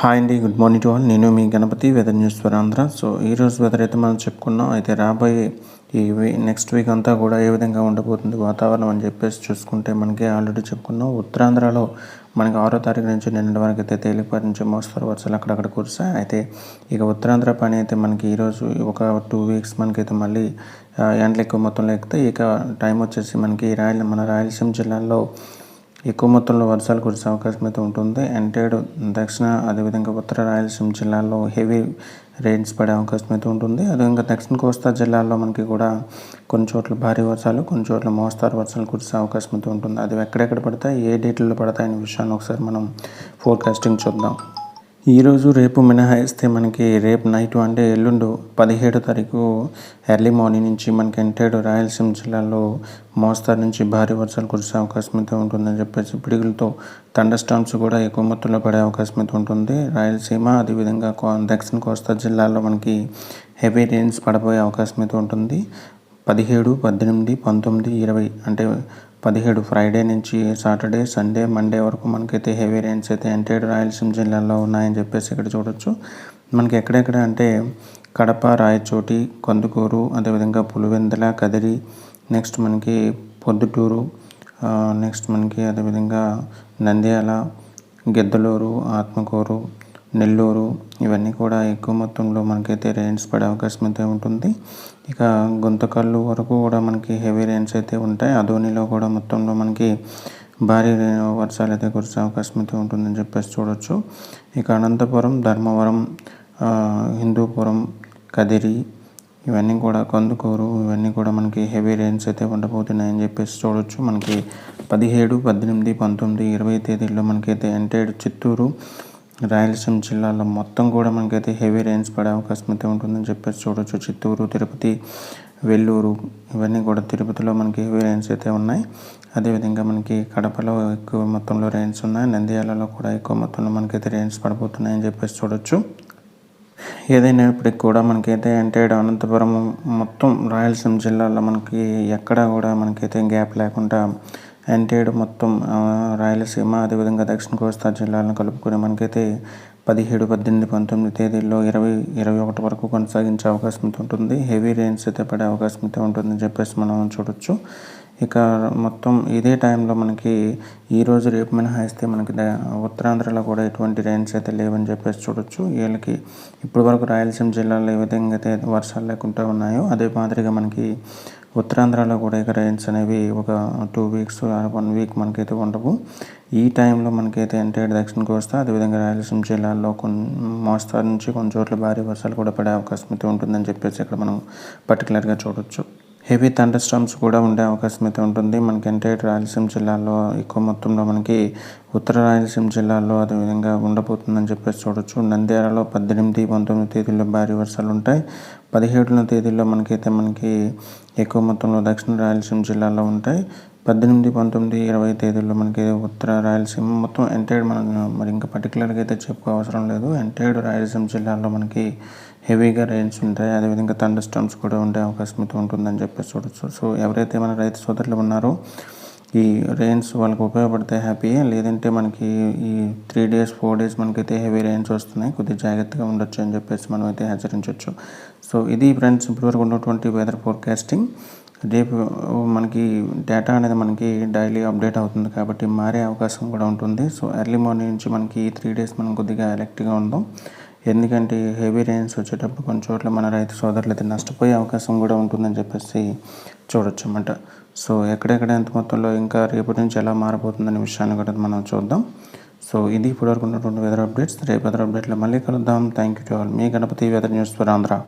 Hi అండి good morning to all నేను మీ Ganapati weather news for Andhra so ఈరోజు weather అయితే మనం చెప్పుకున్నాం. అయితే రాబోయే ఈ నెక్స్ట్ వీక్ అంతా కూడా ఏ విధంగా ఉండబోతుంది వాతావరణం అని చెప్పేసి చూసుకుంటే మనకి ఆల్రెడీ చెప్పుకున్నాం. ఉత్తరాంధ్రలో మనకి ఆరో తారీఖు నుంచి నిన్నటి వరకు అయితే తేలికపాటి నుంచి మోస్తరు వర్షాలు అక్కడక్కడ కురిసాయి అయితే ఇక ఉత్తరాంధ్ర పని అయితే మనకి ఈరోజు ఒక టూ వీక్స్ మనకైతే మళ్ళీ ఎండలు ఎక్కువ మొత్తంలో ఎక్కితే ఇక టైం వచ్చేసి మనకి రాయల మన రాయలసీమ జిల్లాలో ఎక్కువ మొత్తంలో వర్షాలు కురిసే అవకాశం అయితే ఉంటుంది. ఎంటైడ్ దక్షిణ అదేవిధంగా ఉత్తర రాయలసీమ జిల్లాల్లో హెవీ రెయిన్స్ పడే అవకాశం అయితే ఉంటుంది. అదేవిధంగా దక్షిణ కోస్తా జిల్లాల్లో మనకి కూడా కొన్ని చోట్ల భారీ వర్షాలు కొన్ని చోట్ల మోస్తారు వర్షాలు కురిసే అవకాశం అయితే ఉంటుంది. అది ఎక్కడెక్కడ పడతాయి ఏ డేట్లలో పడతాయి అనే విషయాన్ని ఒకసారి మనం ఫోర్కాస్టింగ్ చూద్దాం. ఈరోజు రేపు మినహాయిస్తే మనకి రేపు నైట్ అంటే ఎల్లుండు పదిహేడో తారీఖు ఎర్లీ మార్నింగ్ నుంచి మనకి ఎంటైడ్ రాయలసీమ జిల్లాలో మోస్తారు నుంచి భారీ వర్షాలు కురిసే అవకాశం అయితే ఉంటుందని చెప్పేసి పిడుగులతో తండర్ స్టామ్స్ కూడా ఎక్కువ మొత్తంలో పడే అవకాశం అయితే ఉంటుంది. రాయలసీమ అదేవిధంగా దక్షిణ కోస్తా జిల్లాలో మనకి హెవీ రెయిన్స్ పడబోయే అవకాశం అయితే ఉంటుంది. పదిహేడు పద్దెనిమిది పంతొమ్మిది ఇరవై అంటే పదిహేడు ఫ్రైడే నుంచి సాటర్డే సండే మండే వరకు మనకైతే హెవీ రైన్స్ అయితే ఎంటైడ్ రాయలసీమ జిల్లాలో ఉన్నాయని చెప్పేసి ఇక్కడ చూడొచ్చు. మనకి ఎక్కడెక్కడ అంటే కడప రాయచోటి కందుకూరు అదేవిధంగా పులివెందల కదిరి నెక్స్ట్ మనకి పొద్దుటూరు నెక్స్ట్ మనకి అదేవిధంగా నంద్యాల గిద్దలూరు ఆత్మకూరు నెల్లూరు ఇవన్నీ కూడా ఎక్కువ మొత్తంలో మనకైతే రెయిన్స్ పడే అవకాశం అయితే ఉంటుంది. ఇక గుంతకల్లు వరకు కూడా మనకి హెవీ రెయిన్స్ అయితే ఉంటాయి. అదోనిలో కూడా మొత్తంలో మనకి భారీ వర్షాలు అయితే కురిసే అవకాశం అయితే ఉంటుందని చెప్పేసి చూడొచ్చు. ఇక అనంతపురం ధర్మవరం హిందూపురం కదిరి ఇవన్నీ కూడా కందుకూరు ఇవన్నీ కూడా మనకి హెవీ రెయిన్స్ అయితే ఉండబోతున్నాయని చెప్పేసి చూడొచ్చు. మనకి పదిహేడు పద్దెనిమిది పంతొమ్మిది ఇరవై తేదీల్లో మనకైతే ఎంటైడ్ చిత్తూరు రాయలసీమ జిల్లాలో మొత్తం కూడా మనకైతే హెవీ రైన్స్ పడే అవకాశం అయితే ఉంటుందని చెప్పేసి చూడొచ్చు. చిత్తూరు తిరుపతి వెల్లూరు ఇవన్నీ కూడా తిరుపతిలో మనకి హెవీ రైన్స్ అయితే ఉన్నాయి. అదేవిధంగా మనకి కడపలో ఎక్కువ మొత్తంలో రైన్స్ ఉన్నాయి. నంద్యాలలో కూడా ఎక్కువ మొత్తంలో మనకైతే రైన్స్ పడిపోతున్నాయని చెప్పేసి చూడొచ్చు. ఇప్పటికి కూడా మనకైతే అంటే అనంతపురం మొత్తం రాయలసీమ జిల్లాలో మనకి ఎక్కడా కూడా మనకైతే గ్యాప్ లేకుండా ఎన్టీఏడు మొత్తం రాయలసీమ అదేవిధంగా దక్షిణ కోస్తా జిల్లాలను కలుపుకొని మనకైతే పదిహేడు పద్దెనిమిది పంతొమ్మిది తేదీల్లో ఇరవై ఇరవై ఒకటి వరకు కొనసాగించే అవకాశం అయితే ఉంటుంది. హెవీ రెయిన్స్ అయితే పడే అవకాశం అయితే ఉంటుందని చెప్పేసి మనం చూడొచ్చు. ఇక మొత్తం ఇదే టైంలో మనకి ఈరోజు రేపు మినహాయిస్తే మనకి ఉత్తరాంధ్రలో కూడా ఎటువంటి రెయిన్స్ అయితే లేవని చెప్పేసి చూడొచ్చు. వీళ్ళకి ఇప్పటి వరకు రాయలసీమ జిల్లాలో ఏ విధంగా అయితే వర్షాలు లేకుండా ఉన్నాయో అదే మాదిరిగా మనకి ఉత్తరాంధ్రలో కూడా ఇక రైన్స్ అనేవి ఒక టూ వీక్స్ వన్ వీక్ మనకైతే ఉండవు. ఈ టైంలో మనకైతే అంటే దక్షిణ కోస్తా అదేవిధంగా రాయలసీమ జిల్లాల్లో కొన్ని మోస్తారు నుంచి కొన్ని చోట్ల భారీ వర్షాలు కూడా పడే అవకాశం అయితే ఉంటుందని చెప్పేసి ఇక్కడ మనం పర్టికులర్గా చూడొచ్చు. హెవీ థండర్ స్టామ్స్ కూడా ఉండే అవకాశం అయితే ఉంటుంది. మనకి ఎంటైర్ రాయలసీమ జిల్లాలో ఎక్కువ మొత్తంలో మనకి ఉత్తర రాయలసీమ జిల్లాలో అదేవిధంగా ఉండబోతుందని చెప్పేసి చూడొచ్చు. నంద్యాలలో పద్దెనిమిది పంతొమ్మిది తేదీల్లో భారీ వర్షాలు ఉంటాయి. పదిహేడున తేదీల్లో మనకైతే మనకి ఎక్కువ మొత్తంలో దక్షిణ రాయలసీమ జిల్లాలో ఉంటాయి. పద్దెనిమిది పంతొమ్మిది ఇరవై తేదీల్లో మనకి ఉత్తర రాయలసీమ మొత్తం ఎంటైర్డ్ మనం మరి ఇంకా పర్టికులర్గా అయితే చెప్పుకో అవసరం లేదు ఎంటైర్డ్ రాయలసీమ జిల్లాలో మనకి హెవీగా రెయిన్స్ ఉంటాయి. అదేవిధంగా థండర్ స్టమ్స్ కూడా ఉండే అవకాశం అయితే ఉంటుందని చెప్పేసి చూడొచ్చు. సో ఎవరైతే మన రైతు సోదరులు ఉన్నారో ఈ రెయిన్స్ వాళ్ళకి ఉపయోగపడితే హ్యాపీ లేదంటే మనకి ఈ త్రీ డేస్ ఫోర్ డేస్ మనకైతే హెవీ రెయిన్స్ వస్తున్నాయి. కొద్దిగా జాగ్రత్తగా ఉండొచ్చు అని చెప్పేసి మనం అయితే హెచ్చరించవచ్చు సో ఇది ఫ్రెండ్స్ ఇప్పటివరకు ఉన్నటువంటి వెదర్ ఫోర్కాస్టింగ్ రేపు మనకి డేటా అనేది మనకి డైలీ అప్డేట్ అవుతుంది కాబట్టి మారే అవకాశం కూడా ఉంటుంది. సో ఎర్లీ మార్నింగ్ నుంచి మనకి త్రీ డేస్ మనం కొద్దిగా అలర్ట్గా ఉందాం ఎందుకంటే హెవీ రెయిన్స్ వచ్చేటప్పుడు కొన్ని చోట్ల మన రైతు సోదరులు అయితే నష్టపోయే అవకాశం కూడా ఉంటుందని చెప్పేసి చూడొచ్చు అన్నమాట సో ఎక్కడెక్కడ ఎంత మొత్తంలో ఇంకా రేపటి నుంచి ఎలా మారిపోతుందనే విషయాన్ని కూడా మనం చూద్దాం. సో ఇది ఇప్పటివరకు ఉన్నటువంటి వెదర్ అప్డేట్స్ రేపు వెదర్ అప్డేట్లో మళ్ళీ కలుద్దాం. Thank you to all me Ganapati weather news for Andhra